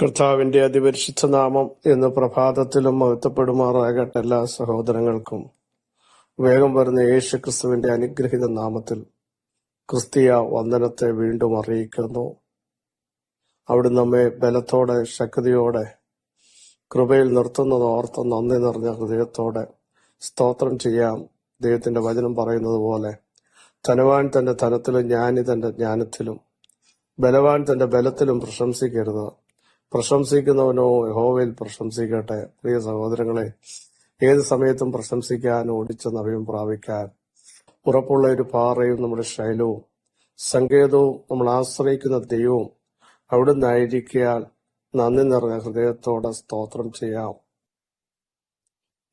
കർത്താവിന്റെ അതിപരിശുദ്ധ നാമം എന്ന് പ്രഭാതത്തിലും മഹത്വപ്പെടുമാറാകട്ടെ എല്ലാ സഹോദരങ്ങൾക്കും. വേഗം വരുന്ന യേശു ക്രിസ്തുവിന്റെ അനുഗ്രഹിത നാമത്തിൽ ക്രിസ്തീയ വന്ദനത്തെ വീണ്ടും അറിയിക്കുന്നു. അവിടെ നമ്മെ ബലത്തോടെ ശക്തിയോടെ കൃപയിൽ നിർത്തുന്നത് ഓർത്ത് നന്ദി നിറഞ്ഞ ഹൃദയത്തോടെ സ്തോത്രം ചെയ്യാം. ദൈവത്തിന്റെ വചനം പറയുന്നത് പോലെ ധനവാൻ തന്റെ ധനത്തിലും ജ്ഞാനി തന്റെ ജ്ഞാനത്തിലും ബലവാൻ തന്റെ ബലത്തിലും പ്രശംസിക്കരുത്. പ്രശംസിക്കുന്നവനോ യഹോവയിൽ പ്രശംസിക്കട്ടെ. പ്രിയ സഹോദരങ്ങളെ ഏത് സമയത്തും പ്രശംസിക്കാൻ ഓടിച്ച നവയും പ്രാപിക്കാൻ ഉറപ്പുള്ള ഒരു പാറയും നമ്മുടെ ശൈലവും സങ്കേതവും നമ്മൾ ആശ്രയിക്കുന്ന ദൈവവും അവിടെ നിന്നായിരിക്കാൻ നന്ദി നിറഞ്ഞ ഹൃദയത്തോടെ സ്തോത്രം ചെയ്യാം.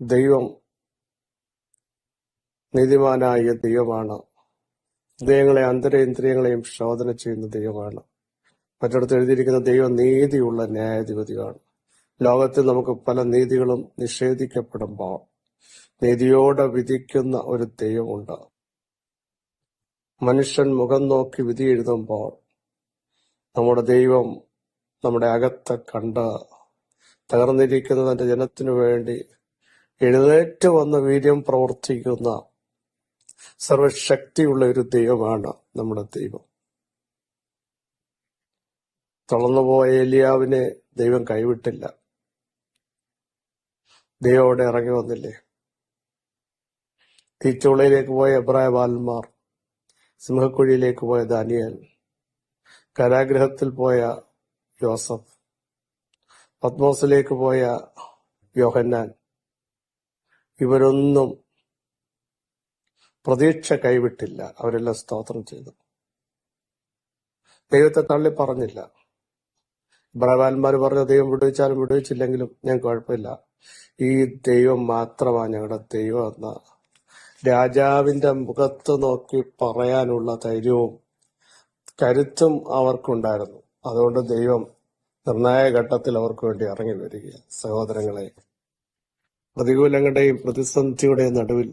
ദൈവം നീതിമാനായ ദൈവമാണ്. ഹൃദയങ്ങളെ അന്തരേന്ദ്രിയങ്ങളെയും ശോധന ചെയ്യുന്ന ദൈവമാണ്. മറ്റിടത്ത് എഴുതിയിരിക്കുന്ന ദൈവം നീതിയുള്ള ന്യായാധിപതിയാണ് ലോകത്തിൽ നമുക്ക് പല നീതികളും നിഷേധിക്കപ്പെടുമ്പോൾ നീതിയോടെ വിധിക്കുന്ന ഒരു ദൈവമുണ്ട് മനുഷ്യൻ മുഖം നോക്കി വിധി എഴുതുമ്പോൾ നമ്മുടെ ദൈവം നമ്മുടെ അകത്തെ കണ്ട് തകർന്നിരിക്കുന്ന തന്റെ ജനത്തിനു വേണ്ടി എഴുന്നേറ്റ് വന്ന വീര്യം പ്രവർത്തിക്കുന്ന സർവശക്തിയുള്ള ഒരു ദൈവമാണ് നമ്മുടെ ദൈവം. തളർന്നുപോയ ഏലിയാവിനെ ദൈവം കൈവിട്ടില്ല. ദൈവം അവിടെ ഇറങ്ങി വന്നില്ലേ? തീച്ചുളയിലേക്ക് പോയ എബ്രായ ബാലന്മാർ സിംഹക്കുഴിയിലേക്ക് പോയ ദാനിയൽ കലാഗ്രഹത്തിൽ പോയ ജോസഫ് പത്മോസിലേക്ക് പോയ യോഹന്നാൻ ഇവരൊന്നും പ്രതീക്ഷ കൈവിട്ടില്ല. അവരെല്ലാം സ്തോത്രം ചെയ്തു. ദൈവത്തെ തള്ളി പറഞ്ഞില്ല ബ്രവാന്മാർ പറഞ്ഞ ദൈവം വിടുവിച്ചാലും വിടുവിച്ചില്ലെങ്കിലും ഞാൻ കുഴപ്പമില്ല. ഈ ദൈവം മാത്രമാണ് ഞങ്ങളുടെ ദൈവം എന്ന രാജാവിന്റെ മുഖത്ത് നോക്കി പറയാനുള്ള ധൈര്യവും കരുത്തും അവർക്കുണ്ടായിരുന്നു. അതുകൊണ്ട് ദൈവം നിർണായക ഘട്ടത്തിൽ അവർക്ക് വേണ്ടി ഇറങ്ങി വരിക സഹോദരങ്ങളെ പ്രതികൂലങ്ങളുടെയും പ്രതിസന്ധിയുടെയും നടുവിൽ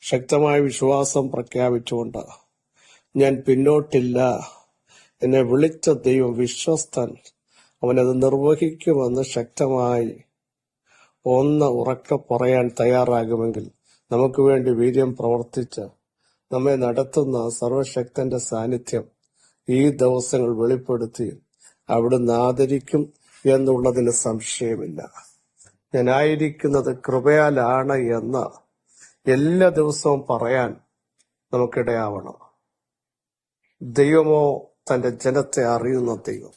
ശക്തമായ വിശ്വാസം പ്രഖ്യാപിച്ചുകൊണ്ട് ഞാൻ പിന്നോട്ടില്ല. എന്നെ വിളിച്ച ദൈവം വിശ്വസ്തൻ. അവനത് നിർവഹിക്കുമെന്ന് ശക്തമായി ഒന്ന് ഉറക്ക പറയാൻ തയ്യാറാകുമെങ്കിൽ നമുക്ക് വേണ്ടി വീര്യം പ്രവർത്തിച്ച് നമ്മെ നടത്തുന്ന സർവശക്തന്റെ സാന്നിധ്യം ഈ ദിവസങ്ങൾ വെളിപ്പെടുത്തി അവിടുന്ന് ആദരിക്കും എന്നുള്ളതിന് സംശയമില്ല. ഞാനായിരിക്കുന്നത് കൃപയാലാണ് എന്ന് എല്ലാ ദിവസവും പറയാൻ നമുക്കിടയാവണം. ദൈവമോ തന്റെ ജനത്തെ അറിയുന്ന ദൈവം.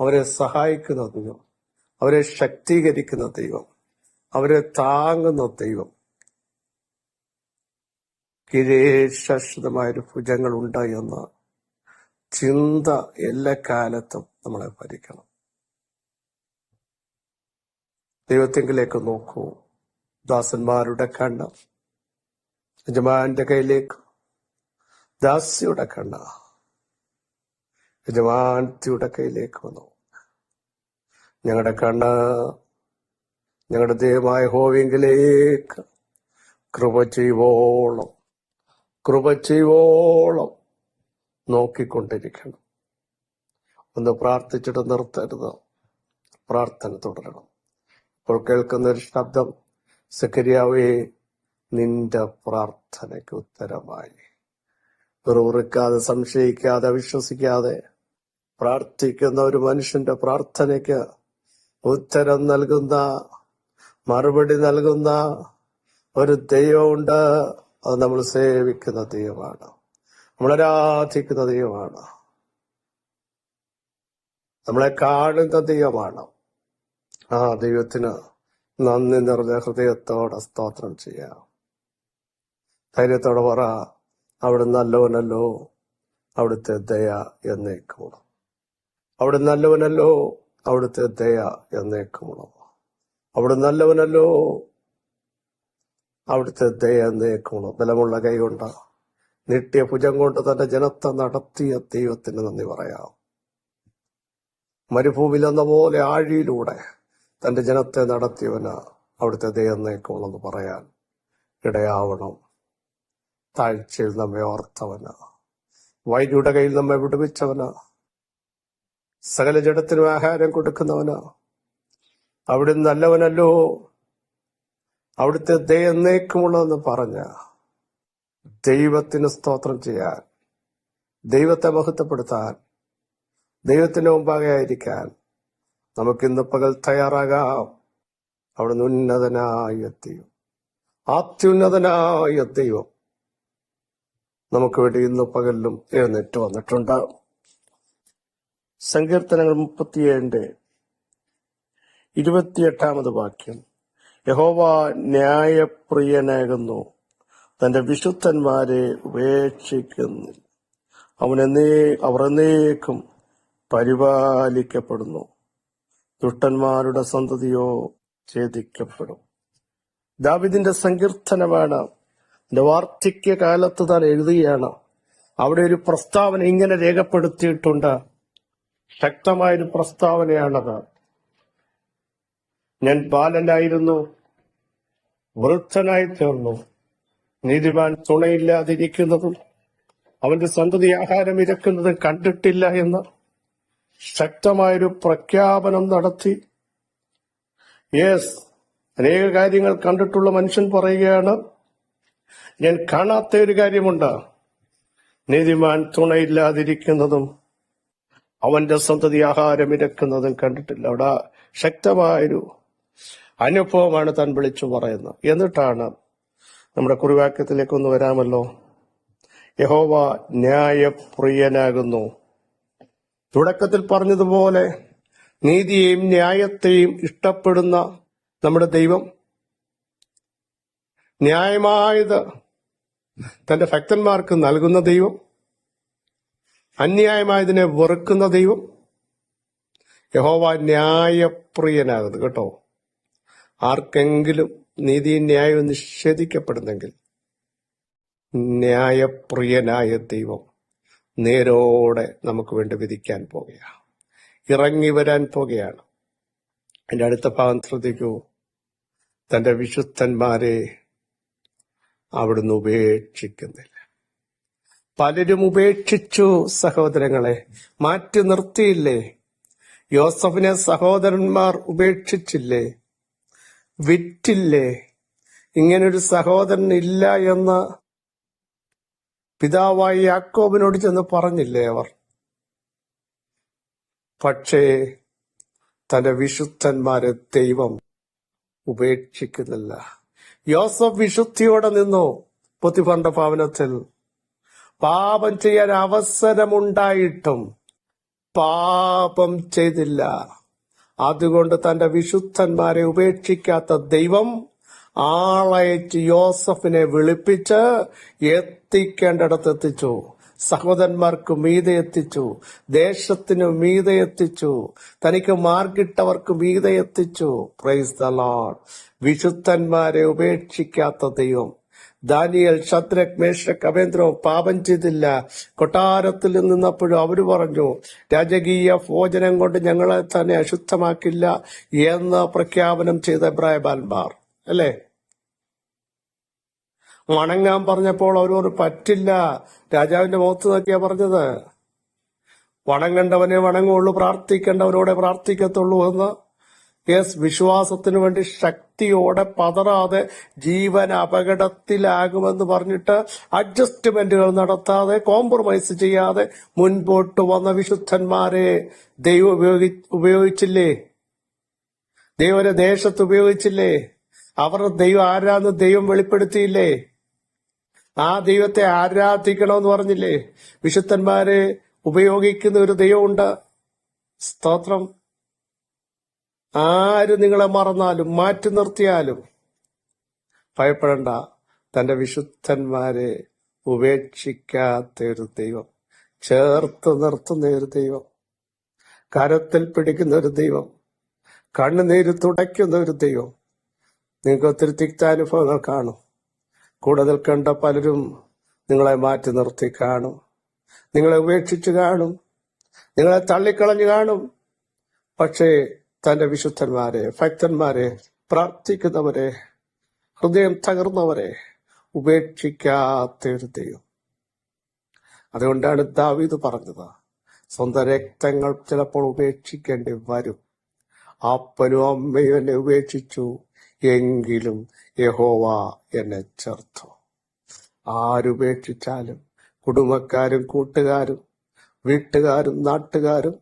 അവരെ സഹായിക്കുന്ന ദൈവം. അവരെ ശക്തീകരിക്കുന്ന ദൈവം. അവരെ താങ്ങുന്ന ദൈവം. കിരേശാശ്വതമായൊരു ഭുജങ്ങൾ ഉണ്ട് എന്ന ചിന്ത എല്ലാ കാലത്തും നമ്മളെ ഭരിക്കണം. ദൈവത്തെങ്കിലേക്ക് നോക്കൂ. ദാസന്മാരുടെ കണ്ണ്. യജമാന്റെ കയ്യിലേക്ക്. ദാസിയുടെ കണ്ണ്. യജമാനത്തിയുടെ കയ്യിലേക്ക് വന്നു. ഞങ്ങളുടെ കണ്ണ് ഞങ്ങളുടെ ദൈവമായ ഹോവിങ്കിലേക്ക് കൃപ ചെയ്യുവോളം കൃപ ചെയ്യുവോളം നോക്കിക്കൊണ്ടിരിക്കണം. ഒന്ന് പ്രാർത്ഥിച്ചിട്ട് നിർത്തരുത്. പ്രാർത്ഥന തുടരണം. ഇപ്പോൾ കേൾക്കുന്ന ഒരു ശബ്ദം സക്കരിയാവേ നിന്റെ പ്രാർത്ഥനയ്ക്ക് ഉത്തരമായി. വെറുറിക്കാതെ സംശയിക്കാതെ വിശ്വസിക്കാതെ പ്രാർത്ഥിക്കുന്ന ഒരു മനുഷ്യന്റെ പ്രാർത്ഥനയ്ക്ക് ഉത്തരം നൽകുന്ന മറുപടി നൽകുന്ന ഒരു ദൈവമുണ്ട്. അത് നമ്മൾ സേവിക്കുന്ന ദൈവമാണ്. നമ്മൾ ആരാധിക്കുന്ന ദൈവമാണ്. നമ്മളെ കാണുന്ന ദൈവമാണ്. ആ ദൈവത്തിന് നന്ദി നിറഞ്ഞ ഹൃദയത്തോടെ സ്തോത്രം ചെയ്യാം. ധൈര്യത്തോടെ പറ അവിടെ നല്ലവനല്ലോ അവിടുത്തെ ദയ എന്നേക്കുമോ അവിടെ നല്ലവനല്ലോ അവിടുത്തെ ദയ എന്നേക്കുമോ അവിടെ നല്ലവനല്ലോ അവിടുത്തെ ദയ എന്നേക്കുമുള്ള ബലമുള്ള കൈ കൊണ്ട നീട്ടിയ ഭുജം കൊണ്ട് തന്റെ ജനത്തെ നടത്തിയ ദൈവത്തിന് നന്ദി പറയാം. മരുഭൂമിൽ എന്ന പോലെ ആഴിയിലൂടെ തന്റെ ജനത്തെ നടത്തിയവന് അവിടുത്തെ ദയ എന്നേക്കുമെന്ന് പറയാൻ ഇടയാവണം. താഴ്ചയിൽ നമ്മെ ഓർത്തവന് കയ്യിൽ നമ്മെ വിടുവിച്ചവന് സകല ജഡത്തിനും ആഹാരം കൊടുക്കുന്നവനോ? അവിടുന്ന് നല്ലവനല്ലോ. അവിടുത്തെ ദയ എന്നേക്കുമുള്ളതെന്ന് പറഞ്ഞ ദൈവത്തിന് സ്തോത്രം ചെയ്യാൻ ദൈവത്തെ മഹത്വപ്പെടുത്താൻ ദൈവത്തിന്റെ മുമ്പാകെ ആയിരിക്കാൻ നമുക്കിന്ന് പകൽ തയ്യാറാകാം. അവിടുന്ന് ഉന്നതനായ ദൈവം അത്യുന്നതനായ ദൈവം നമുക്ക് വേണ്ടി ഇന്ന് പകലിലും എഴുന്നേറ്റ് വന്നിട്ടുണ്ട് സങ്കീർത്തനങ്ങൾ മുപ്പത്തിയേഴിന്റെ ഇരുപത്തിയെട്ടാമത് വാക്യം. യഹോവ ന്യായപ്രിയനാകുന്നു തന്റെ വിശുദ്ധന്മാരെ ഉപേക്ഷിക്കുന്നില്ല. അവൻ എന്നേ അവർ എന്നേക്കും പരിപാലിക്കപ്പെടുന്നു. ദുഷ്ടന്മാരുടെ സന്തതിയോ ഛേദിക്കപ്പെടും. ദാവിദിന്റെ സങ്കീർത്തനമാണ്. എന്റെ വാർദ്ധക്യ കാലത്ത് താൻ എഴുതുകയാണ് അവിടെ ഒരു പ്രസ്താവന ഇങ്ങനെ രേഖപ്പെടുത്തിയിട്ടുണ്ട്. ശക്തമായൊരു പ്രസ്താവനയാണത്. ഞാൻ ബാലനായിരുന്നു വൃദ്ധനായി തീർന്നു. നീതിമാൻ തുണയില്ലാതിരിക്കുന്നതും അവന്റെ സന്തതി ആഹാരം ഇരക്കുന്നതും കണ്ടിട്ടില്ല എന്ന് ശക്തമായൊരു പ്രഖ്യാപനം നടത്തി. യെസ് അനേക കാര്യങ്ങൾ കണ്ടിട്ടുള്ള മനുഷ്യൻ പറയുകയാണ് ഞാൻ കാണാത്ത ഒരു കാര്യമുണ്ട്. നീതിമാൻ തുണയില്ലാതിരിക്കുന്നതും അവന്റെ സന്തതി ആഹാരം ഇരക്കുന്നതും കണ്ടിട്ടില്ല. അവിടെ ശക്തമായൊരു അനുഭവമാണ് താൻ വിളിച്ചു പറയുന്നത്. എന്നിട്ടാണ് നമ്മുടെ കുറിവാക്യത്തിലേക്ക് ഒന്ന് വരാമല്ലോ. യഹോവ ന്യായപ്രിയനാകുന്നു. തുടക്കത്തിൽ പറഞ്ഞതുപോലെ നീതിയെയും ന്യായത്തെയും ഇഷ്ടപ്പെടുന്ന നമ്മുടെ ദൈവം ന്യായമായത് തന്റെ ഭക്തന്മാർക്ക് നൽകുന്ന ദൈവം അന്യായമായതിനെ വെറുക്കുന്ന ദൈവം യഹോവ ന്യായപ്രിയനാകുന്നു. കേട്ടോ? ആർക്കെങ്കിലും നീതി ന്യായം നിഷേധിക്കപ്പെടുന്നെങ്കിൽ ന്യായപ്രിയനായ ദൈവം നേരോടെ നമുക്ക് വേണ്ടി വിധിക്കാൻ പോകുകയാണ്. ഇറങ്ങി വരാൻ പോകുകയാണ്. എന്റെ അടുത്ത ഭാഗം ശ്രദ്ധിക്കൂ. തന്റെ വിശുദ്ധന്മാരെ അവിടുന്ന് ഉപേക്ഷിക്കുന്നില്ല. പലരും ഉപേക്ഷിച്ചു സഹോദരങ്ങളെ. മാറ്റി നിർത്തിയില്ലേ? യോസഫിനെ സഹോദരന്മാർ ഉപേക്ഷിച്ചില്ലേ? വിറ്റില്ലേ? ഇങ്ങനൊരു സഹോദരൻ ഇല്ല എന്ന് പിതാവായി യാക്കോബിനോട് ചെന്ന് പറഞ്ഞില്ലേ അവർ? പക്ഷേ തന്റെ വിശുദ്ധന്മാരെ ദൈവം ഉപേക്ഷിക്കുന്നില്ല. യോസഫ് വിശുദ്ധിയോടെ നിന്നു. പൊത്തിഫറിന്റെ ഭവനത്തിൽ പാപം ചെയ്യാൻ അവസരമുണ്ടായിട്ടും പാപം ചെയ്തില്ല. അതുകൊണ്ട് തന്റെ വിശുദ്ധന്മാരെ ഉപേക്ഷിക്കാത്ത ദൈവം ആളയച്ച് യോസഫിനെ വിളിപ്പിച്ച് എത്തിക്കേണ്ടിടത്ത് എത്തിച്ചു. സഹോദരന്മാർക്ക് മീതെ എത്തിച്ചു. ദേശത്തിന് മീതെ എത്തിച്ചു. തനിക്ക് മാർഗിട്ടവർക്ക് മീതെ എത്തിച്ചു. പ്രൈസ് ദ ലോഡ് വിശുദ്ധന്മാരെ ഉപേക്ഷിക്കാത്ത ദൈവം ദാനിയൽ ഷത്രക് മേഷക് അവേന്ദ്രവും പാപം ചെയ്തില്ല. കൊട്ടാരത്തിൽ നിന്നപ്പോഴും അവർ പറഞ്ഞു രാജകീയ ഭോജനം കൊണ്ട് ഞങ്ങളെ തന്നെ അശുദ്ധമാക്കില്ല എന്ന് പ്രഖ്യാപനം ചെയ്ത എബ്രായബാൽമാർ അല്ലേ? വണങ്ങാൻ പറഞ്ഞപ്പോൾ അവരോട് പറ്റില്ല. രാജാവിന്റെ മുഖത്ത് നോക്കിയാ പറഞ്ഞത്. വണങ്ങേണ്ടവനെ വണങ്ങുള്ളൂ പ്രാർത്ഥിക്കേണ്ടവരോടെ പ്രാർത്ഥിക്കത്തുള്ളൂ എന്ന് യെസ് വിശ്വാസത്തിന് വേണ്ടി ശക്തിയോടെ പതറാതെ ജീവൻ അപകടത്തിലാകുമെന്ന് പറഞ്ഞിട്ട് അഡ്ജസ്റ്റ്മെന്റുകൾ നടത്താതെ കോംപ്രമൈസ് ചെയ്യാതെ മുൻപോട്ട് വന്ന വിശുദ്ധന്മാരെ ദൈവം ഉപയോഗി ഉപയോഗിച്ചില്ലേ? ദൈവരെ ദേശത്ത് ഉപയോഗിച്ചില്ലേ? അവരുടെ ദൈവം ആരാന്ന് ദൈവം വെളിപ്പെടുത്തിയില്ലേ? ആ ദൈവത്തെ ആരാധിക്കണമെന്ന് പറഞ്ഞില്ലേ? വിശുദ്ധന്മാരെ ഉപയോഗിക്കുന്ന ഒരു ദൈവമുണ്ട്. സ്തോത്രം. ആര് നിങ്ങളെ മറന്നാലും മാറ്റി നിർത്തിയാലും ഭയപ്പെടണ്ട. തന്റെ വിശുദ്ധന്മാരെ ഉപേക്ഷിക്കാത്ത ഒരു ദൈവം ചേർത്ത് നിർത്തുന്ന ഒരു ദൈവം കരത്തിൽ പിടിക്കുന്ന ഒരു ദൈവം കണ്ണുനീര് തുടയ്ക്കുന്ന ഒരു ദൈവം. നിങ്ങൾക്ക് ഒത്തിരി തിക്താനുഭവങ്ങൾ കാണും. കൂടുതൽ കണ്ട പലരും നിങ്ങളെ മാറ്റി നിർത്തി കാണും. നിങ്ങളെ ഉപേക്ഷിച്ച് കാണും. നിങ്ങളെ തള്ളിക്കളഞ്ഞു കാണും. പക്ഷേ തന്റെ വിശുദ്ധന്മാരെ ഭക്തന്മാരെ പ്രാർത്ഥിക്കുന്നവരെ ഹൃദയം തകർന്നവരെ ഉപേക്ഷിക്കാത്ത ദൈവം. അതുകൊണ്ടാണ് ദാവീദ് പറഞ്ഞത് സ്വന്തം രക്തങ്ങൾ ചിലപ്പോൾ ഉപേക്ഷിക്കേണ്ടി വരും. അപ്പനും അമ്മയും എന്നെ ഉപേക്ഷിച്ചു എങ്കിലും യഹോവ എന്നെ ചേർത്തു. ആരുപേക്ഷിച്ചാലും കുടുംബക്കാരും കൂട്ടുകാരും വീട്ടുകാരും നാട്ടുകാരും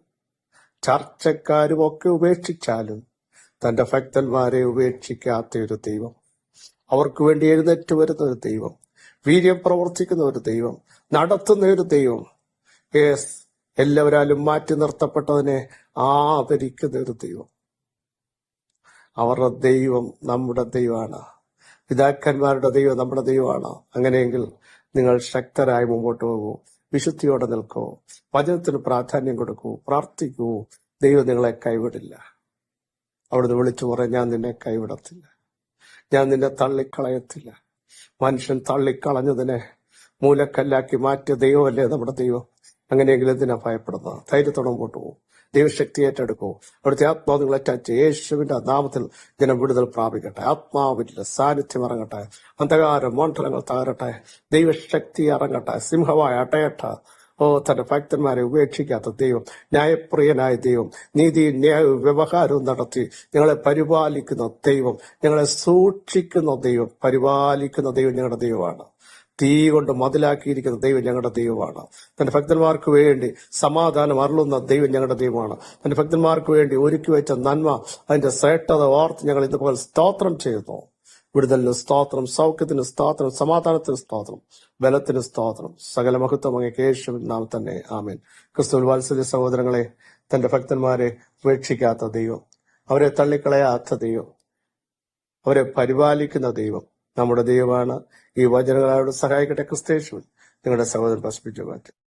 ചർച്ചക്കാരും ഒക്കെ ഉപേക്ഷിച്ചാലും തന്റെ ഭക്തന്മാരെ ഉപേക്ഷിക്കാത്ത ഒരു ദൈവം. അവർക്ക് വേണ്ടി എഴുന്നേറ്റ് വരുന്ന ഒരു ദൈവം വീര്യം പ്രവർത്തിക്കുന്ന ഒരു ദൈവം നടത്തുന്ന ഒരു ദൈവം. യേസ് എല്ലാവരാലും മാറ്റി നിർത്തപ്പെട്ടതിനെ ആദരിക്കുന്ന ഒരു ദൈവം. അവരുടെ ദൈവം നമ്മുടെ ദൈവമാണ്. പിതാക്കന്മാരുടെ ദൈവം നമ്മുടെ ദൈവമാണ്. അങ്ങനെയെങ്കിൽ നിങ്ങൾ ശക്തരായി മുമ്പോട്ട് പോകൂ. വിശുദ്ധിയോടെ നിൽക്കൂ. വചനത്തിന് പ്രാധാന്യം കൊടുക്കൂ. പ്രാർത്ഥിക്കൂ. ദൈവം നിങ്ങളെ കൈവിടില്ല. അവിടുന്ന് വിളിച്ചു പറയാൻ ഞാൻ നിന്നെ കൈവിടത്തില്ല. ഞാൻ നിന്നെ തള്ളിക്കളയത്തില്ല. മനുഷ്യൻ തള്ളിക്കളഞ്ഞതിനെ മൂലക്കല്ലാക്കി മാറ്റിയ ദൈവമല്ലേ നമ്മുടെ ദൈവം? അങ്ങനെയെങ്കിലും ഇതിനെ ഭയപ്പെടുന്നത്. ധൈര്യത്തോടെ മുമ്പോട്ട് പോകും. ദൈവശക്തി ഏറ്റെടുക്കൂ അവിടുത്തെ ആത്മാവ് നിങ്ങളെ അറ്റാച്ച് യേശുവിന്റെ നാമത്തിൽ ജനം വിടുതൽ പ്രാപിക്കട്ടെ. ആത്മാവിന്റെ സാന്നിധ്യം ഇറങ്ങട്ടെ. അന്ധകാര മണ്ഡലങ്ങൾ തകരട്ടെ. ദൈവശക്തി ഇറങ്ങട്ടെ. സിംഹമായ അടയട്ട ഓ തന്റെ ഭക്തന്മാരെ ഉപേക്ഷിക്കാത്ത ദൈവം ന്യായപ്രിയനായ ദൈവം നീതിയും ന്യായവും വ്യവഹാരവും നടത്തി ഞങ്ങളെ പരിപാലിക്കുന്ന ദൈവം ഞങ്ങളെ സൂക്ഷിക്കുന്ന ദൈവം പരിപാലിക്കുന്ന ദൈവം ഞങ്ങളുടെ ദൈവമാണ്. തീ കൊണ്ട് മതിലാക്കിയിരിക്കുന്ന ദൈവം ഞങ്ങളുടെ ദൈവമാണ്. തന്റെ ഭക്തന്മാർക്ക് വേണ്ടി സമാധാനം അരുളുന്ന ദൈവം ഞങ്ങളുടെ ദൈവമാണ്. തന്റെ ഭക്തന്മാർക്ക് വേണ്ടി ഒരുക്കി വെച്ച നന്മ അതിന്റെ ശ്രേഷ്ഠത ഓർത്ത് ഞങ്ങൾ ഇതുപോലെ സ്തോത്രം ചെയ്യുന്നു. വിടുതലിന് സ്തോത്രം സൗഖ്യത്തിന് സ്തോത്രം സമാധാനത്തിന് സ്തോത്രം ബലത്തിന് സ്തോത്രം. സകല മഹത്വം അങ്ങ് കേശു നാം തന്നെ. ആമേൻ. ക്രിസ്തു വാത്സല്യ സഹോദരങ്ങളെ തന്റെ ഭക്തന്മാരെ ഉപേക്ഷിക്കാത്ത ദൈവം അവരെ തള്ളിക്കളയാത്ത ദൈവം അവരെ പരിപാലിക്കുന്ന ദൈവം നമ്മുടെ ദൈവമാണ്. ഈ വചനങ്ങളോട് സഹായിക്കട്ടെ ക്രിസ്തേശു നിങ്ങളുടെ സഹോദരൻ പസ്പിച്ചു മാറ്റി.